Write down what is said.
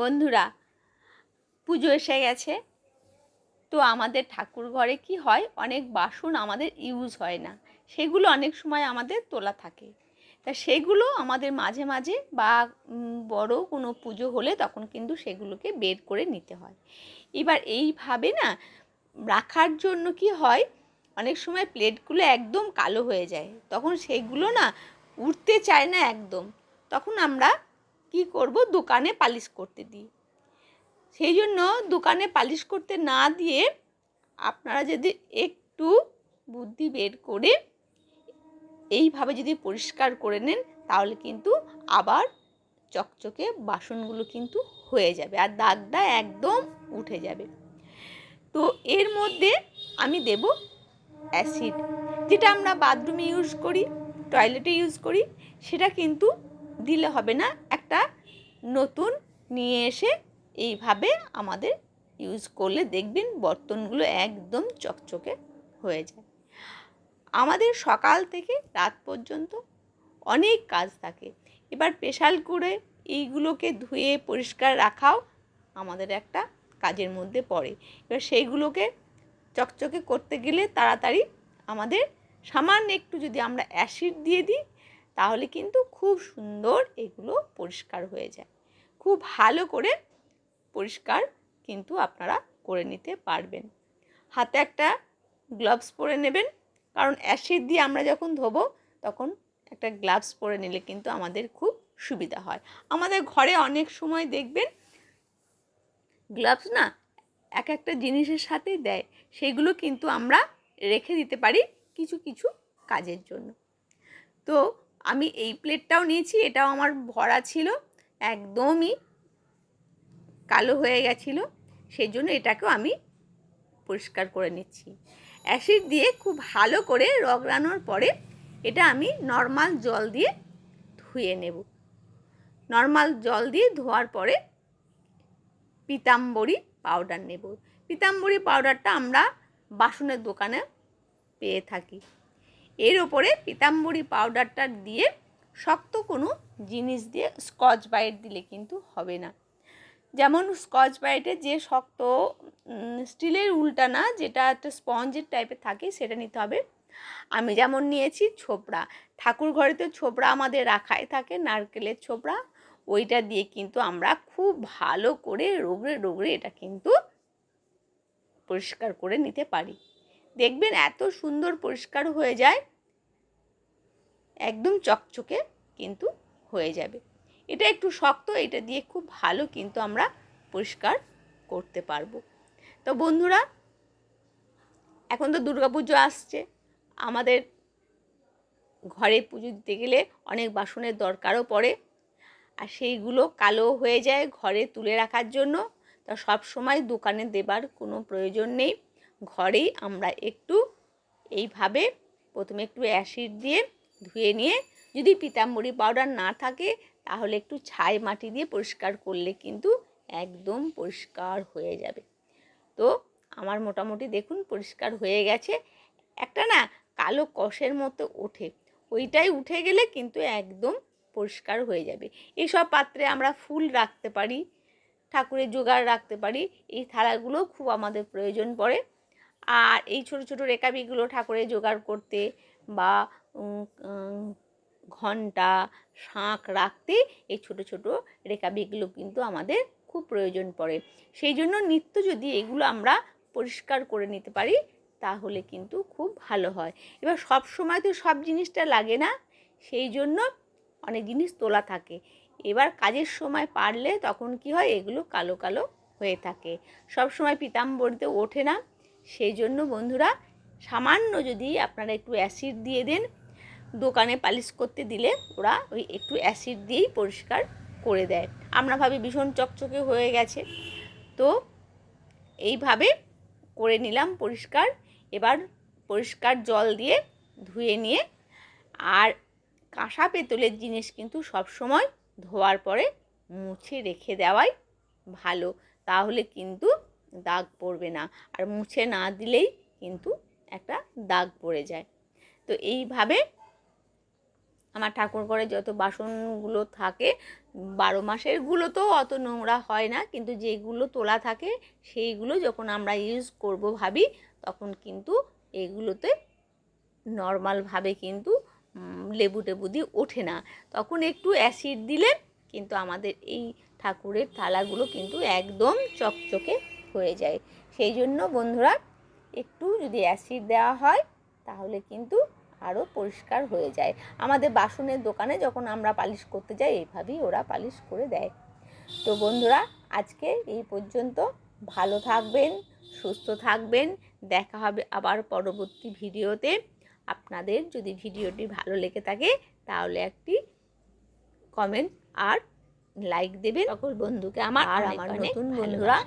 বন্ধুরা, পুজো এসে গেছে। তো আমাদের ঠাকুর ঘরে কি হয়, অনেক বাসন আমাদের ইউজ হয় না। সেগুলো অনেক সময় আমাদের তোলা থাকে। তা সেগুলো আমাদের মাঝে মাঝে বা বড় কোনো পুজো হলে তখন কিন্তু সেগুলোকে বের করে নিতে হয়। এবার এইভাবে না, রাখার জন্য কি হয়, অনেক সময় প্লেটগুলো একদম কালো হয়ে যায়। তখন সেগুলো না উঠতে চায় না একদম। তখন আমরা কি করব? দোকানে পালিশ করতে দিই। সেই জন্য দোকানে পালিশ করতে না দিয়ে আপনারা যদি একটু বুদ্ধি বের করে এইভাবে যদি পরিষ্কার করে নেন, তাহলে কিন্তু আবার চকচকে বাসনগুলো কিন্তু হয়ে যাবে আর দাগটা একদম উঠে যাবে। তো এর মধ্যে আমি দেব অ্যাসিড। যেটা আমরা বাথরুমে ইউজ করি, টয়লেটে ইউজ করি, সেটা কিন্তু দিলে হবে না। একটা নতুন নিয়ে এসে এইভাবে আমাদের ইউজ করলে দেখবেন বর্তনগুলো একদম চকচকে হয়ে যায়। আমাদের সকাল থেকে রাত পর্যন্ত অনেক কাজ থাকে। এবার স্পেশাল করে এইগুলোকে ধুয়ে পরিষ্কার রাখাও আমাদের একটা কাজের মধ্যে পড়ে। এবার সেইগুলোকে চকচকে করতে গেলে তাড়াতাড়ি আমাদের সামান্য একটু যদি আমরা অ্যাসিড দিয়ে দিই তাহলে কিন্তু খুব সুন্দর এগুলো পরিষ্কার হয়ে যায়। খুব ভালো করে পরিষ্কার কিন্তু আপনারা করে নিতে পারবেন। হাতে একটা গ্লাভস পরে নেবেন, কারণ অ্যাসিড দিয়ে আমরা যখন ধোবো তখন একটা গ্লাভস পরে নিলে কিন্তু আমাদের খুব সুবিধা হয়। আমাদের ঘরে অনেক সময় দেখবেন গ্লাভস না এক একটা জিনিসের সাথে দেয়, সেগুলো কিন্তু আমরা রেখে দিতে পারি কিছু কিছু কাজের জন্য। তো আমি এই প্লেটটাও নিয়েছি, এটাও আমার ভরা ছিল, একদমই কালো হয়ে গেছিল সেই জন্য এটাকেও আমি পরিষ্কার করে নিচ্ছি। অ্যাসিড দিয়ে খুব ভালো করে রগড়ানোর পরে এটা আমি নর্মাল জল দিয়ে ধুয়ে নেব। নর্মাল জল দিয়ে ধোয়ার পরে পিতাম্বরী পাউডার নেব। পিতাম্বরী পাউডারটা আমরা বাসনের দোকানে পেয়ে থাকি। এর ওপরে পিতাম্বরী পাউডারটা দিয়ে শক্ত কোনো জিনিস দিয়ে স্কচ বাইট দিলে কিন্তু হবে না। যেমন স্কচ ব্রাইটে যে শক্ত স্টিলের উল্টা না, যেটা একটা স্পঞ্জের টাইপের থাকে, সেটা নিতে হবে। আমি যেমন নিয়েছি ছোবড়া ঠাকুর ঘরেতে ছোবড়া আমাদের রাখাই থাকে, নারকেলের ছোবড়া ওইটা দিয়ে কিন্তু আমরা খুব ভালো করে রোগড়ে রোগড়ে এটা কিন্তু পরিষ্কার করে নিতে পারি। দেখবেন এত সুন্দর পরিষ্কার হয়ে যায়, একদম চকচকে কিন্তু হয়ে যাবে। এটা একটু শক্ত, এটা দিয়ে খুব ভালো কিন্তু আমরা পরিষ্কার করতে পারব। তো বন্ধুরা, এখন তো দুর্গাপুজো আসছে, আমাদের ঘরে পুজো দিতে গেলে অনেক বাসনের দরকারও পড়ে, আর সেইগুলো কালো হয়ে যায় ঘরে তুলে রাখার জন্য, তা সব সময় দোকানে দেবার কোনো প্রয়োজন নেই। ঘরেই আমরা একটু এইভাবে প্রথমে একটু অ্যাসিড দিয়ে ধুয়ে নিয়ে যদি পিতাম্বরী পাউডার না থাকে, তাহলে একটু ছাই মাটি দিয়ে পরিষ্কার করলে কিন্তু একদম পরিষ্কার হয়ে যাবে। তো আমার মোটামুটি দেখুন পরিষ্কার হয়ে গেছে। একটা না কালো কষের মতো ওঠে। ওইটাই উঠে গেলে কিন্তু একদম পরিষ্কার হয়ে যাবে। এইসব পাত্রে আমরা ফুল রাখতে পারি, ঠাকুরের জোগাড় রাখতে পারি। এই থালাগুলো খুব আমাদের প্রয়োজন পড়ে। আর এই ছোট ছোট রেকাবিগুলো ঠাকুরের জোগাড় করতে বা ঘণ্টা, শাঁখ রাখতে এই ছোট ছোট রেকাবিগুলো কিন্তু আমাদের খুব প্রয়োজন পড়ে। সেই জন্য নিত্য যদি এগুলো আমরা পরিষ্কার করে নিতে পারি, তাহলে কিন্তু খুব ভালো হয়। এবার সব সময় তো সব জিনিসটা লাগে না, সেই জন্য অনেক জিনিস তোলা থাকে। এবার কাজের সময় পারলে তখন কি হয়? এগুলো কালো কালো হয়ে থাকে। সব সময় পিতাম্বরিতে ওঠে না। সেই জন্য বন্ধুরা, সামান্য যদি আপনারা একটু অ্যাসিড দিয়ে দেন, দোকানে পালিশ করতে দিলে ওরা ওই একটু অ্যাসিড দিয়েই পরিষ্কার করে দেয়। আমরা ভাবি ভীষণ চকচকে হয়ে গেছে। তো এইভাবে করে নিলাম পরিষ্কার। এবার পরিষ্কার জল দিয়ে ধুয়ে নিয়ে, আর কাঁসা পেতলের জিনিস কিন্তু সব সময় ধোয়ার পরে মুছে রেখে দেওয়াই ভালো। তাহলে কিন্তু দাগ পড়বে না। আর মুছে না দিলেই কিন্তু একটা দাগ পড়ে যায়। তো এইভাবে আমার ঠাকুর ঘরে যত বাসনগুলো থাকে, বারো মাসেরগুলো তো অত নোংরা হয় না, কিন্তু যেগুলো তোলা থাকে, সেইগুলো যখন আমরা ইউজ করব ভাবি, তখন কিন্তু এগুলোতে নর্মালভাবে কিন্তু লেবু টেবু দিয়ে ওঠে না। তখন একটু অ্যাসিড দিলে কিন্তু আমাদের এই ঠাকুরের থালাগুলো কিন্তু একদম চকচকে হয়ে যায়। সেই জন্য বন্ধুরা একটু যদি অ্যাসিড দেওয়া হয় তাহলে কিন্তু আরও পরিষ্কার হয়ে যায়। আমাদের বাসনের দোকানে যখন আমরা পালিশ করতে যাই এইভাবেই ওরা পালিশ করে দেয়। তো বন্ধুরা আজকে এই পর্যন্ত। ভালো থাকবেন সুস্থ থাকবেন। দেখা হবে আবার পরবর্তী ভিডিওতে। আপনাদের যদি ভিডিওটি ভালো লেগে থাকে তাহলে একটি কমেন্ট আর লাইক দেবেন। সকল বন্ধুকে আমার আর আমার নতুন বন্ধুরা।